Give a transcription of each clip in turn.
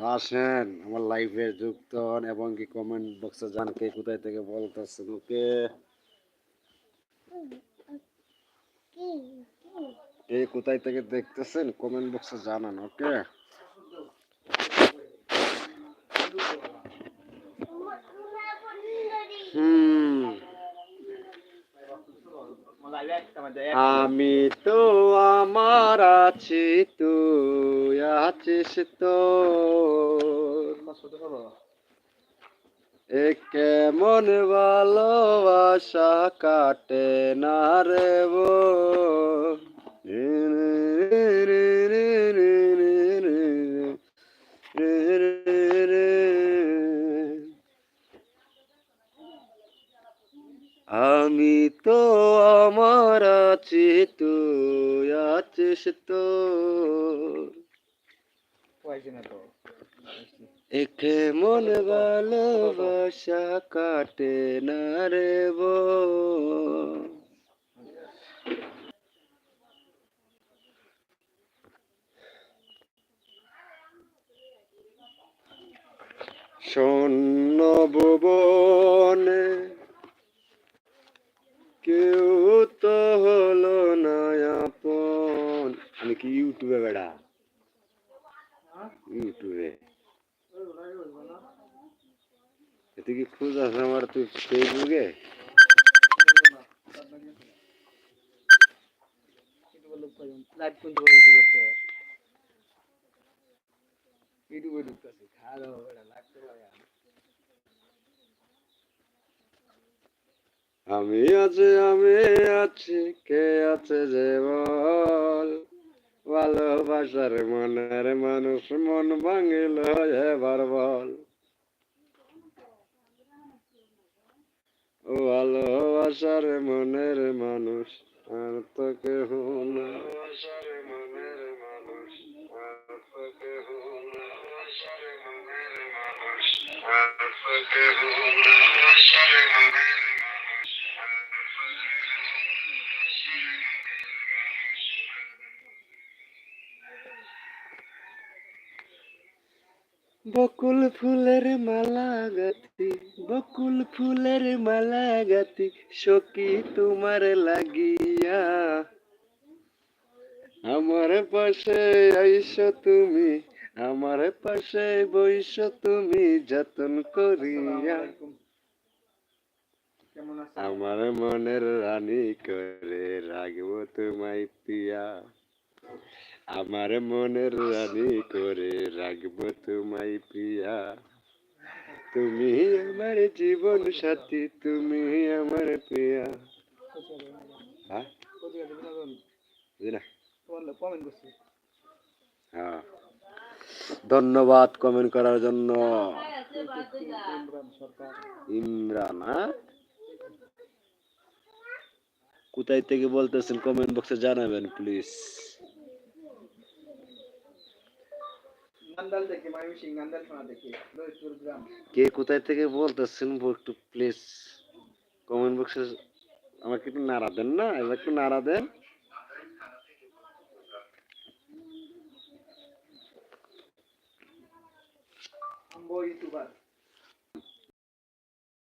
তো আসেন, আমার লাইফে যুক্ত হন এবং কি কমেন্ট বক্সে জান কে কোথায় থেকে বলতেছেন ওকে কে কোথায় থেকে দেখতেছেন? কমেন্ট বক্সে জানান ওকে হুম। আমি তো আমার আছি, তুই আছিস তো। এ কেমন ভালোবাসা কাটে না রে বো। আমি তো আমার আছি তুই একে মন ভালোবাসা কাটে না রে বো। ভুবনে কেউ তো হলো না আপন। আমি কি ইউটিউবে বেড়া? ইউটিউবে। এতে কি খোঁজ আছে আমার তুই ফেসবুকে? লাইভ কোনটা ইউটিউবে ইউটিউবে ঢুকতেছে, খাওয়া দাওয়া বেড়া লাগতে পারে আমি আছি আমি আছি, কে আছে যে বল? ভালোবাসার মনের মানুষ মন ভাঙিল এবার বল। ভালোবাসার মনের মানুষ, আর তো কেহ না বকুল ফুলের মালা গাতি বকুল ফুলের মালা গাতি সখী তোমার লাগিয়া। আমার পাশে আইস তুমি, আমার পাশে বইস তুমি, যতন করিয়া। আমার মনের রানী করে রাখব তোমায় পিয়া। আমার মনের রানী করে রাখব তোমায় পিয়া তুমি আমার জীবন সাথী, তুমি আমার প্রিয়া। হ্যাঁ? হ্যাঁ। ধন্যবাদ কমেন্ট করার জন্য। ইমরান হ্যাঁ? কোথায় থেকে বলতেছেন কমেন্ট বক্সে জানাবেন প্লিজ কে কোথায় থেকে বলতেছেন একটু প্লিজ কমেন্ট বক্সে আমাকে একটু নাড়া দেন না এবার একটু নাড়া দেন।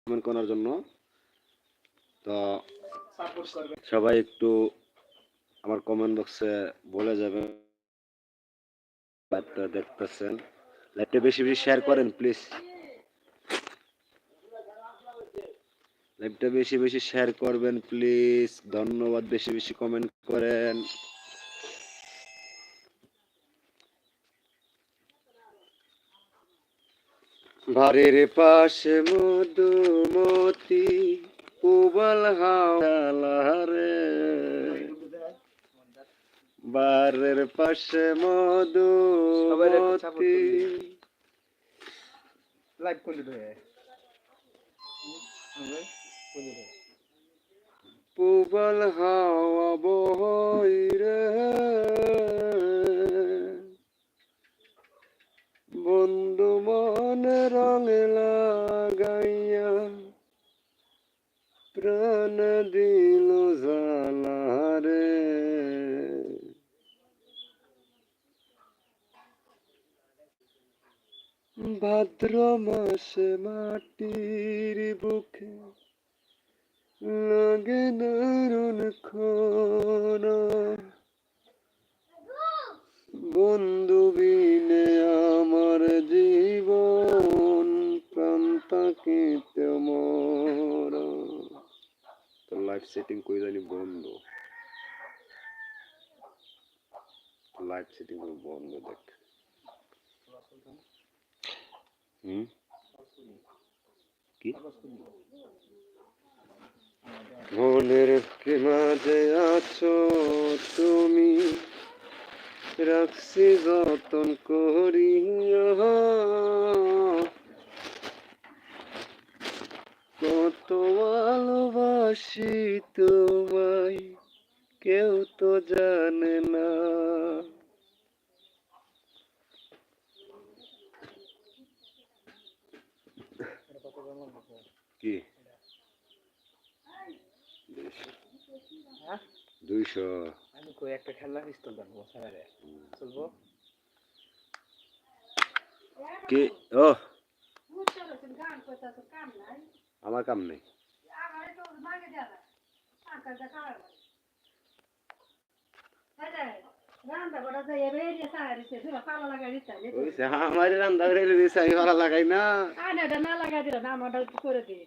কমেন্ট করার জন্য। তো সবাই একটু আমার কমেন্ট বক্সে বলে যাবেন। লাইভটা দেখতেছেন লাইভটা বেশি বেশি শেয়ার করেন প্লিজ লাইভটা বেশি বেশি শেয়ার করবেন প্লিজ ধন্যবাদ, বেশি বেশি কমেন্ট করেন। বাড়ির পাশে মধুমতি, উবল হাওয়ালারে বাড়ির পাশে মধুমতি লাইভ ধরে পুবল হাওয়া বইরে বন্ধু মন রং লাগাইয়া প্রাণ দিল জালা রে ভাদ্র মাসে মাটির বুকে লাগে নারুন খরা বন্ধু বিনে আমার জীবন, প্রাণ তাকে তোর লাইফ সেটিং কই জানি বন্ধ। লাইফ সেটিং বন্ধ দেখ। মনের কি মাঝে আছো তুমি? রাখছি যতন করিয়া কত ভালোবাসি তোমায়, কেউ তো জানে না। কি? হ্যাঁ? দুইশো। আমি কই একটা খেলনা পিস্তল দেবো স্যারে চলবো? কি? ও। আমার কাম নেই। আমার রান্না করে দিছে আমি ভালো লাগাই না না লাগাই দিল না আমারটা করে দিই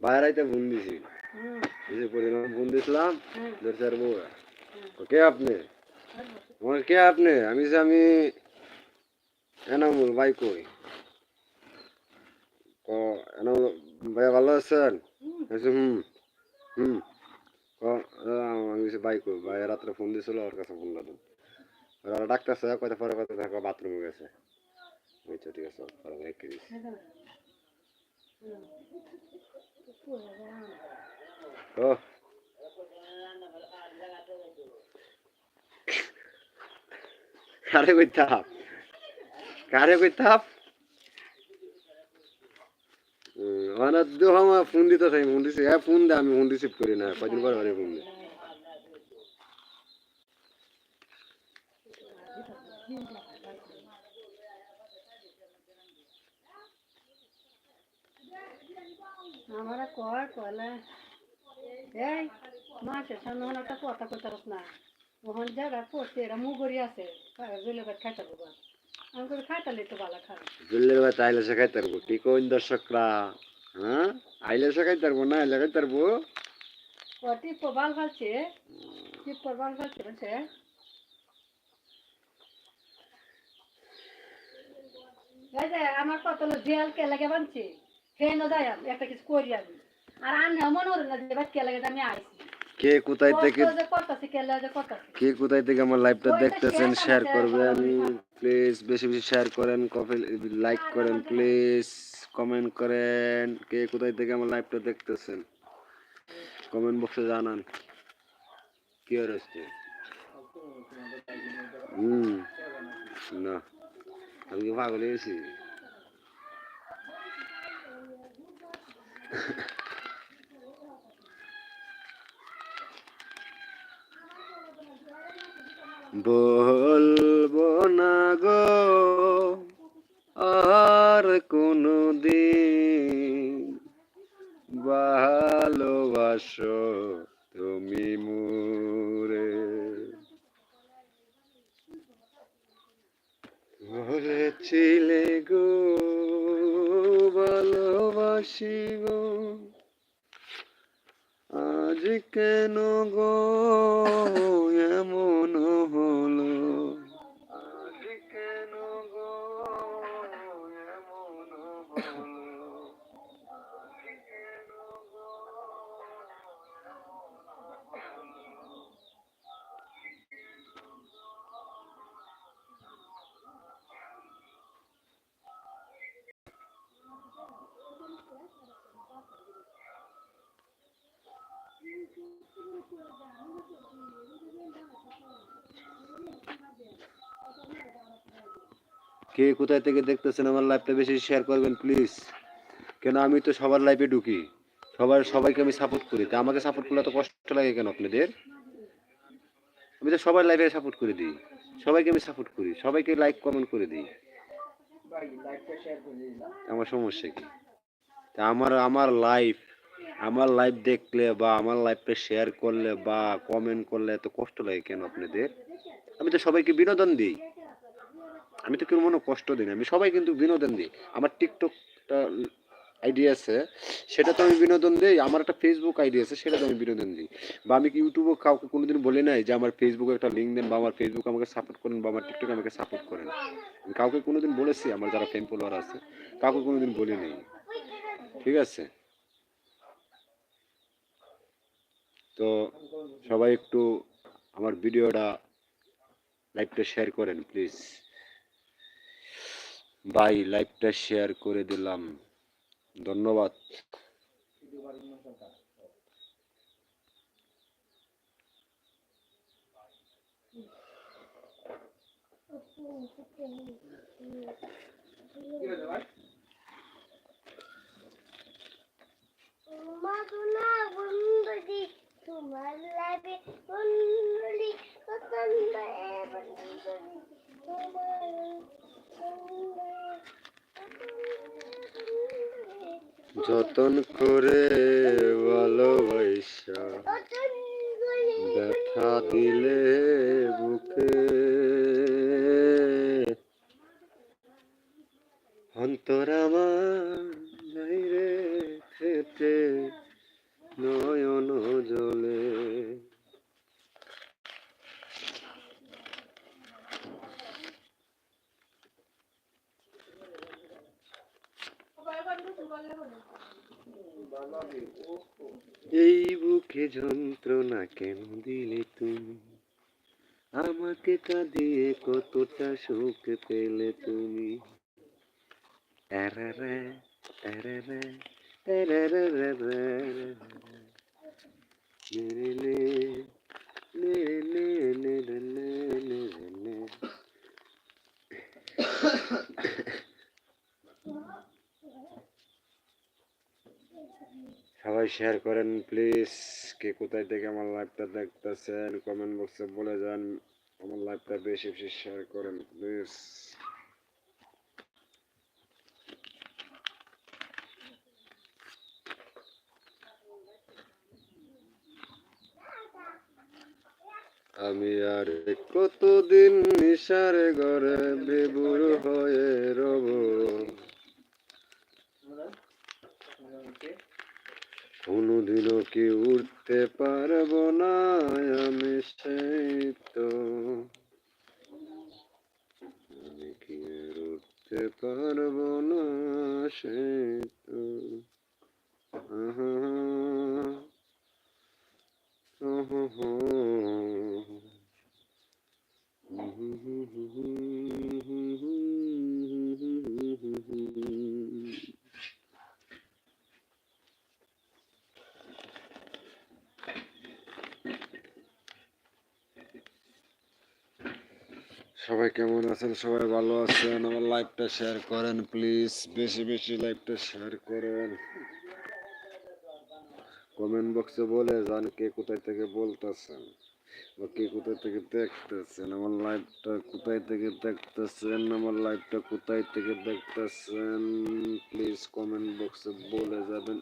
বাইরাইতে ফোন দিছি হুম এসে ফোন দিছিলাম হুম ধরছে আর বউ ও কে আপনি আমার কে আপনি আমি যে আমি এনামুল ভাই কই এনামুল ভাই ভালো আছেন হুম। হুম আমি কই? ভাই রাত্রে ফোন দিছিল, ওর কাছে ফোন লাদুন ওরা ডাক্তারছে কয়টা পরে কথা দেখো বাথরুমে গেছে। বুঝছ ঠিক আছে, পরে রেখে দিছি। ও। কারে কইতাম কারে কইতাম ফোন দিতে ফোন দিছি। হ্যাঁ আমি ফোন করি না। কদিন পর ফোন দে। কয় কয়লে এই সামনে একটা কথা পারস না। ওখান জায়গা পড়ছে, এরা মুগরি আছে। খাইতে আমি খাই জুল্লের ভাই আইলে সে কি কোন দর্শকরা? হ্যাঁ? আইলে সে না আইলে ও বাল ফালছে টিপ বাল ফালছে বলছে? এই আমার কত জেল কে লাগে বানছে? খেয়ে না আমি, একটা কিছু করি আমি। আর আনে মনে হলো না যে কে লাগে আমি আইছি। কে কোথায় থেকে কে কোথায় থেকে আমার লাইভটা দেখতেছেন শেয়ার করবেন প্লিজ বেশি বেশি শেয়ার করেন কফি লাইক করেন প্লিজ কমেন্ট করেন কে কোথায় থেকে আমার লাইভটা দেখতেছেন? কমেন্ট বক্সে জানান। কি আসছে হুম না আমি কি পাগল হয়েছি বলব না গো আর কোনো ভালোবাসো তুমি মুরে। বলেছিলে গো ভালোবাসি গো। আজ কেন গো এমন হলো? কে কোথায় থেকে দেখতেছেন আমার লাইভটা বেশি শেয়ার করবেন প্লিজ কেন আমি তো সবার লাইফে ঢুকি। সবার, সবাইকে আমি সাপোর্ট করি। তা আমাকে সাপোর্ট করলে তো কষ্ট লাগে কেন আপনাদের? আমি তো সবার লাইফে সাপোর্ট করে দিই। সবাইকে আমি সাপোর্ট করি। সবাইকে লাইক কমেন্ট করে দিই। আমার সমস্যা কি? তা আমার আমার লাইফ আমার লাইভ দেখলে বা আমার লাইভটা শেয়ার করলে বা কমেন্ট করলে এত কষ্ট লাগে কেন আপনাদের? আমি তো সবাইকে বিনোদন দিই। আমি তো কোনো কষ্ট দিই না। আমি সবাই কিন্তু বিনোদন দিই। আমার টিকটকটা আইডি আছে, সেটা তো আমি বিনোদন দিই। আমার একটা ফেসবুক আইডি আছে, সেটা তো আমি বিনোদন দিই। বা আমি ইউটিউবে কাউকে কোনোদিন বলি নাই যে আমার ফেসবুকে একটা লিঙ্ক দেন বা আমার ফেসবুক আমাকে সাপোর্ট করেন বা আমার টিকটকে আমাকে সাপোর্ট করেন? আমি কাউকে কোনোদিন বলেছি, আমার যারা ফ্যান ফলোয়ার আছে, কাউকে কোনোদিন বলি নাই। ঠিক আছে? তো সবাই একটু আমার ভিডিওটা লাইভটা শেয়ার করেন প্লিজ বাই লাইভটা শেয়ার করে দিলাম। ধন্যবাদ। ভাই তোমার লাগে যতন করে ভালোবাসা ব্যথা দিলে বুকে। অন্তর আমার বাইরে ফেটে নয়ন জলে এই বুকে যন্ত্রণা কেন দিলে তুমি আমাকে কাঁদিয়ে কতটা সুখ পেলে তুমি তারারা, তারারা, তারারারারা। নে নে নে, নে নে নে নে নে নে নে। সবাই শেয়ার করেন প্লিজ কে কোথায় থেকে আমার লাইভটা দেখতেছেন কমেন্ট বক্সে বলে যান, আমার লাইভটা বেশি বেশি শেয়ার করেন প্লিজ আমি আর কতদিন নিশার ঘরে বেবুর হয়ে রব? কোনোদিনও কি উঠতে পারব না আমি সেই তো। আমি কি উঠতে পারব না সেই তো। আহা, সবাই কেমন আছেন? সবাই ভালো আছেন? আমার লাইভটা শেয়ার করেন প্লিজ বেশি বেশি লাইভটা শেয়ার করেন। কমেন্ট বক্সে বলে যান কে কোথায় থেকে বলতেছেন বা কে কোথায় থেকে দেখতেছেন। আমার লাইভটা কোথায় থেকে দেখতেছেন? আমার লাইভটা কোথায় থেকে দেখতেছেন? প্লিজ কমেন্ট বক্সে বলে যাবেন।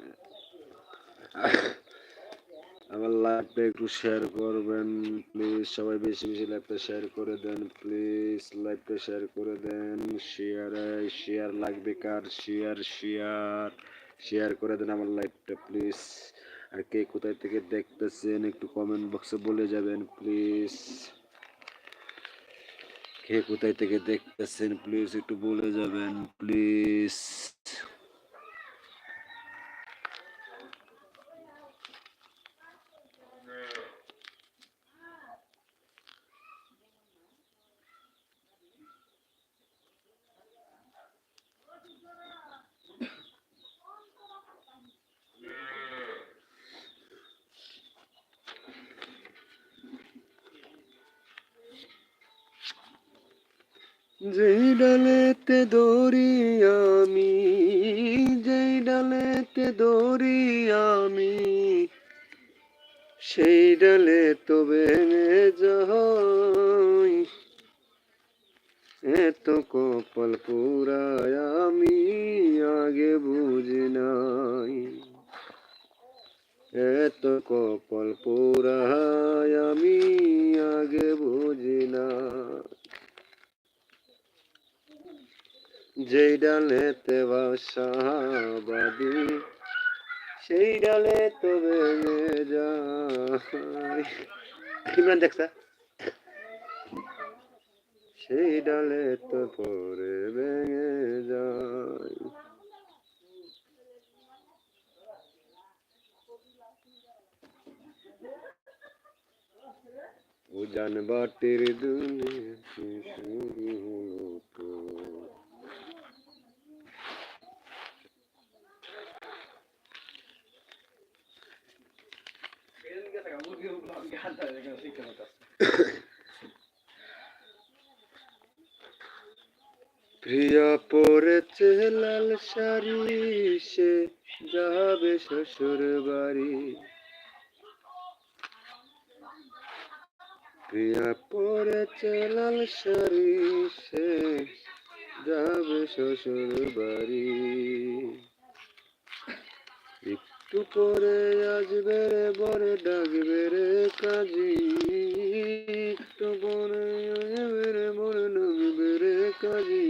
আমার লাইভটা একটু শেয়ার করবেন প্লিজ সবাই বেশি বেশি লাইভটা শেয়ার করে দেন প্লিজ লাইভটা শেয়ার করে দেন শেয়ারে শেয়ার লাগবে কার? শেয়ার শেয়ার শেয়ার করে দেন আমার লাইভটা প্লিজ আর কে কোথায় থেকে দেখতেছেন, একটু কমেন্ট বক্সে বলে যাবেন প্লিজ কে কোথায় থেকে দেখতেছেন প্লিজ একটু বলে যাবেন প্লিজ আমি আগে বুঝি নাই। এত কপাল পুরায় আমি আগে বুঝি না যেই ডালেতে বাসা বাদি সেই ডালে তো ইমরান দেখছা? সেই ডালে তো পরে ভেঙে যায়। উজান বাটির দুনিয়া শুরু হলো তো এদিকে প্রিয়া পরেছে লাল শাড়ি, সে যাবে শ্বশুর বাড়ি। প্রিয়া পরেছে লাল শাড়ি, সে যাবে শ্বশুর বাড়ি। একটু পরে আসবে রে বরে ডাকবে রে কাজী। একটু পরে আসবে রে বরে ডাকবে রে কাজী।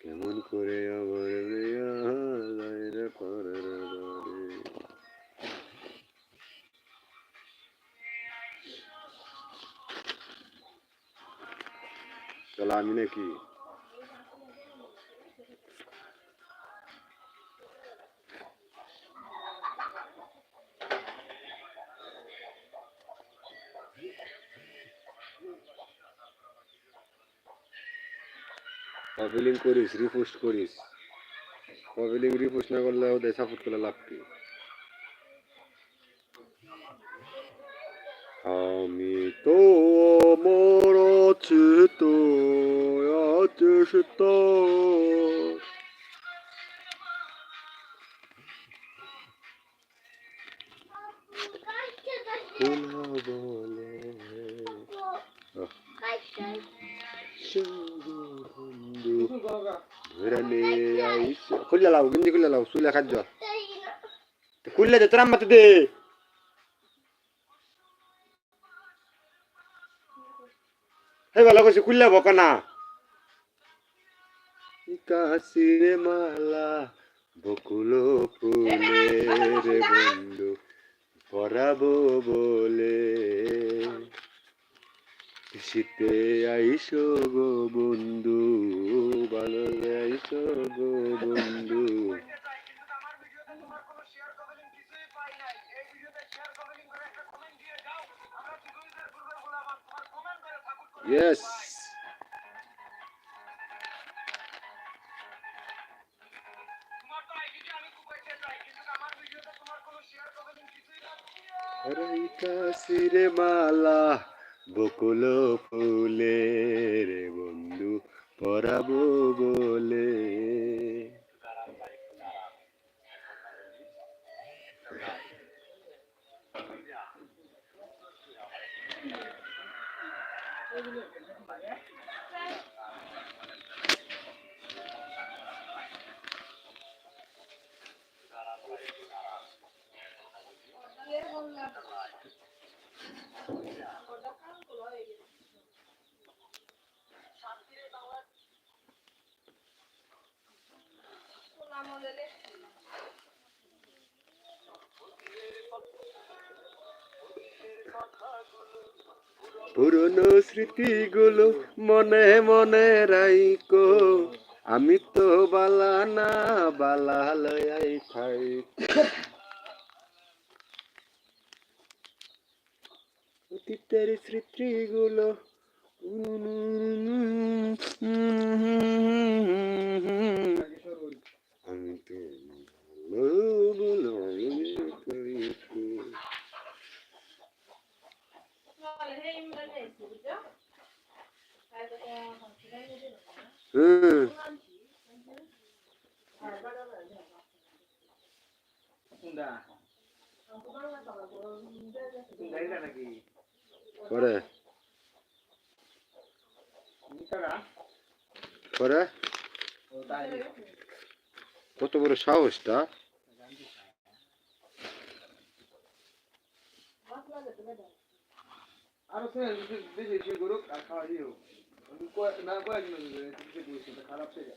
কেমন করে যায় রে বাড়ি। আমি নাকি কপিলিং করিস রিপোস্ট করিস। কপিলিং রিপোস্ট না করলে ওদের সাপোর্ট করে লাভ কি? তোর আম্মাতে দে। হে ভালো করছি খুললে বকা না? কাশিরে মালা বকুল ফুলে রে বন্ধু পরাবো বলে। শীতে আইসো গো বন্ধু ভালো আইসো গো বন্ধু। ইয়েস কাশিরে মালা বকুল ফুলে রে বন্ধু পরাবো বলে। পুরনো স্মৃতিগুলো মনে মনে রাইকো আমি তো বালা না বালা খাই অতীতের স্মৃতিগুলো আমি তো ভালো বলো করি কত বড় সাহসটা? আরও বেশি করুক আর খাওয়া হয়ে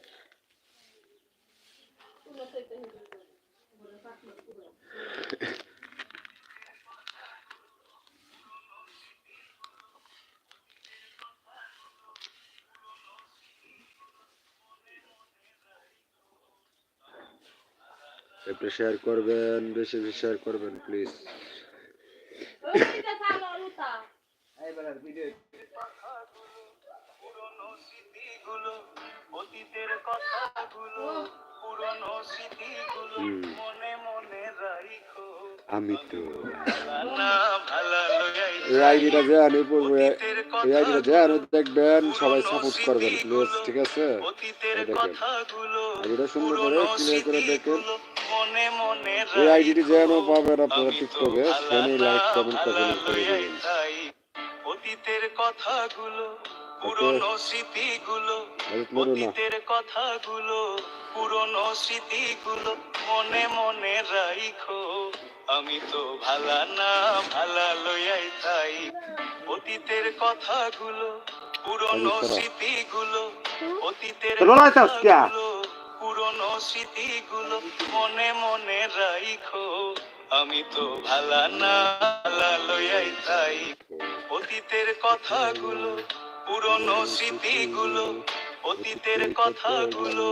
একটু শেয়ার করবেন বেশি বেশি শেয়ার করবেন প্লিজ ভিডিও আমি তো আইডিটা যে আনি পড়ব এই আইডিটা যে আনি দেখবেন সবাই সাপোর্ট করবেন প্লিজ ঠিক আছে? দেখেন। সুন্দর করে ক্লিয়ার করে দেখেন। মনে মনে এই আইডিটি যেন পাবেন আপনারা টিকটকে ভালা লাইক কমেন্ট কমেন্ট করে দেবেন অতীতের কথাগুলো পুরনো স্মৃতিগুলো অতীতের কথাগুলো পুরনো স্মৃতিগুলো মনে মনে রাইখো। আমি তো ভালা না ভালা লইয়াই তাই। অতীতের কথাগুলো পুরনো। স্মৃতিগুলো অতীতের? কথাগুলো পুরনো স্মৃতিগুলো মনে মনে রাইখো। আমি তো ভালা না ভালা লইয়াই তাই। অতীতের কথাগুলো পুরনো স্মৃতিগুলো অতীতের কথাগুলো,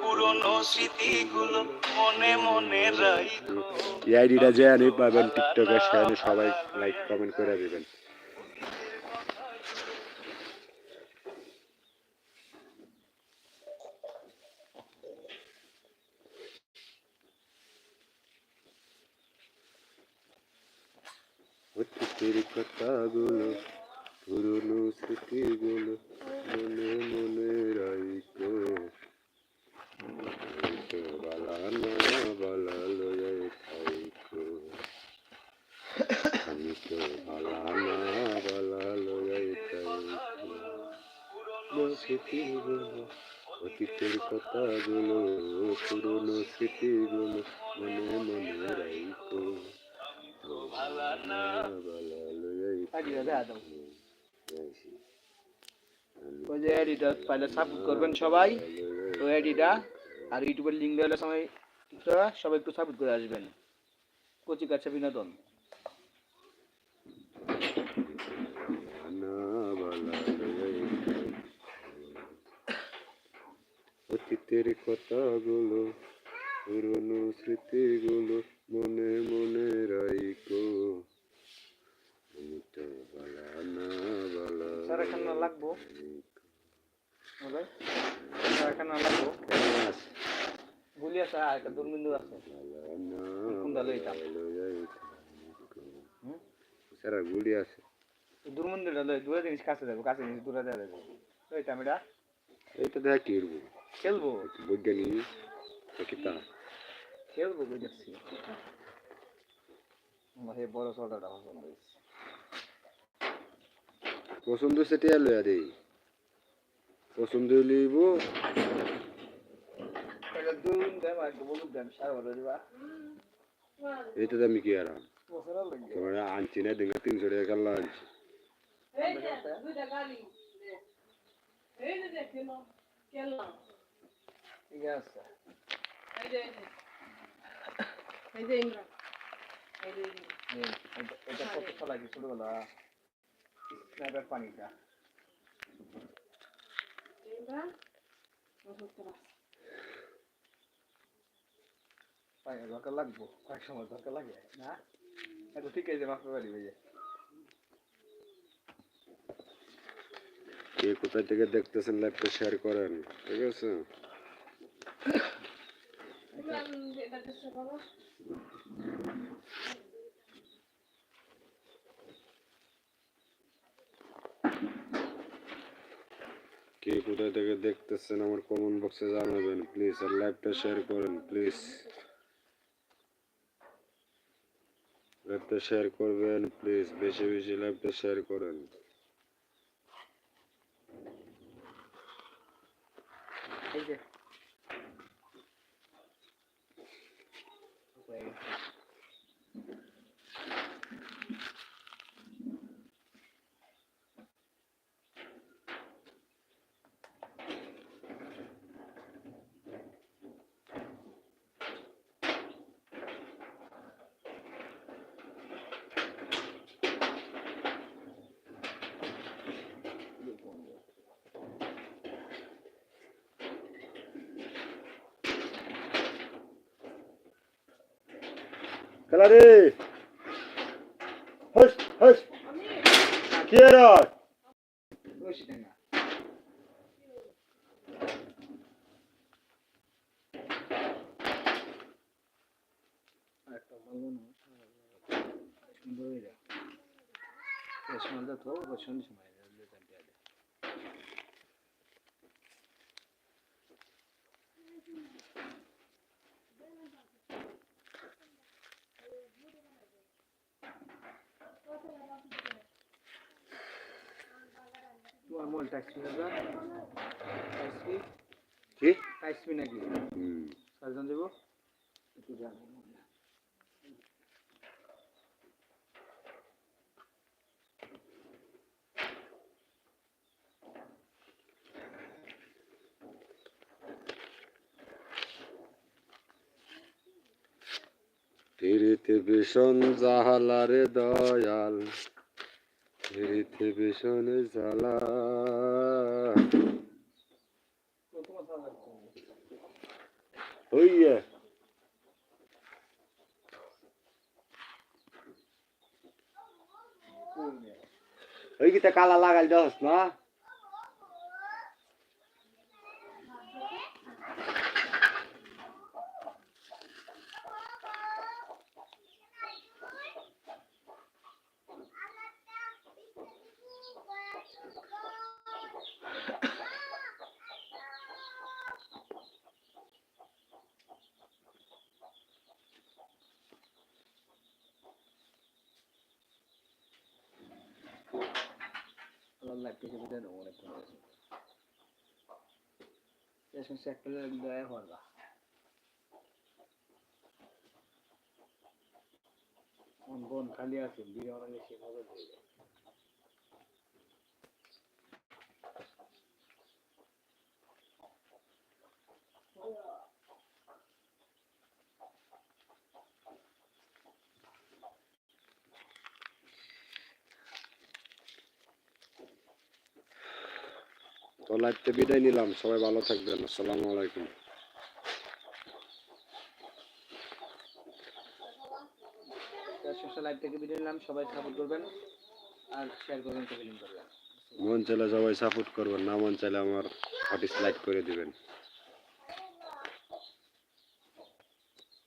পুরনো স্মৃতিগুলো মনে মনে রাইখো। এই আইডিটা যে আনি পাবেন টিকটকে, সেখানে সবাই লাইক কমেন্ট করে দিবেন। অতীতের কথাগুলো, পুরনো স্মৃতিগুলো মনে মনে স্মৃতিগুলো অতীতের কথাগুলো পুরনো স্মৃতিগুলো মনে মনে রাইকো ওই যে এডিটা পাইলে সাপোর্ট করবেন সবাই। ওই আর ইউটিউবের লিঙ্ক দেওয়ার সময় সবাই একটু সাপোর্ট করে আসবেন। কচি কাছে বিনোদন। অতীতের কথাগুলো পুরনো স্মৃতিগুলো মনে মনে রাইকো তো বালা না বালা লাগবো। স্যার এখানে না লাগবো। গুলি আছে আর একটা দুর্বিন্দু আছে। কোনটা লইতাম হুম? স্যার গুলি আছে। দুর্মন্দিরটা লই দূরে জিনিস কাছে যাব কাছে জিনিস দূরে যাবে লইতাম এটা এইটা দেখা কি খেলব? বৈজ্ঞানিক কিতা খেলব যাচ্ছি আমার এই বড় সোডাটা পছন্দ হয়েছে পছন্দ সেটা লইয়া দেই পছন্দ লইব। এটা আমি কি আর আনছি না দিন তিনশো টাকা কাল্লা আনছি। এটা- কত কি ছোটবেলা স্নাইপার পানিটা দরকার লাগবো কয়েক সময় দরকার লাগে না এখন ঠিক আছে মাফ করে দিবে যে কে কোথায় থেকে দেখতেছেন লাইভটা শেয়ার করেন, ঠিক আছে? কে কোথায় থেকে দেখতেছেন আমার কমেন্ট বক্সে জানাবেন প্লিজ আর লাইভটা শেয়ার করেন প্লিজ লাইভটা শেয়ার করবেন প্লিজ বেশি বেশি লাইভটা শেয়ার করেন। এই যে। খেলা রে হস হস কি রে বেশি টাকা একটা ভালো না সুন্দর হয়ে যায় সন্ধ্যা তো সন্ধ্যে সময় টাইসপি না কি? নাকি হুম। দেবো? একটু ভীষণ জাহালারে দয়াল। ফিরিতে ভীষণ জ্বালা হইয়া ওই কি কালা লাগাল দস না? লাইফ থেকে বিদায় নেব অনেক ভালো আছে এখন চেক দয়া করবা মন বোন খালি আছে বিয়ে অনেক বেশি মজা দিয়ে তো লাইভতে বিদায় নিলাম। সবাই ভালো থাকবেন। আসসালামু আলাইকুম। থেকে বিদায় নিলাম। সবাই সাপোর্ট করবেন আর শেয়ার করবেন করবেন। মন চাইলে সবাই সাপোর্ট করবেন না মন চাইলে আমার হট লাইক করে দিবেন।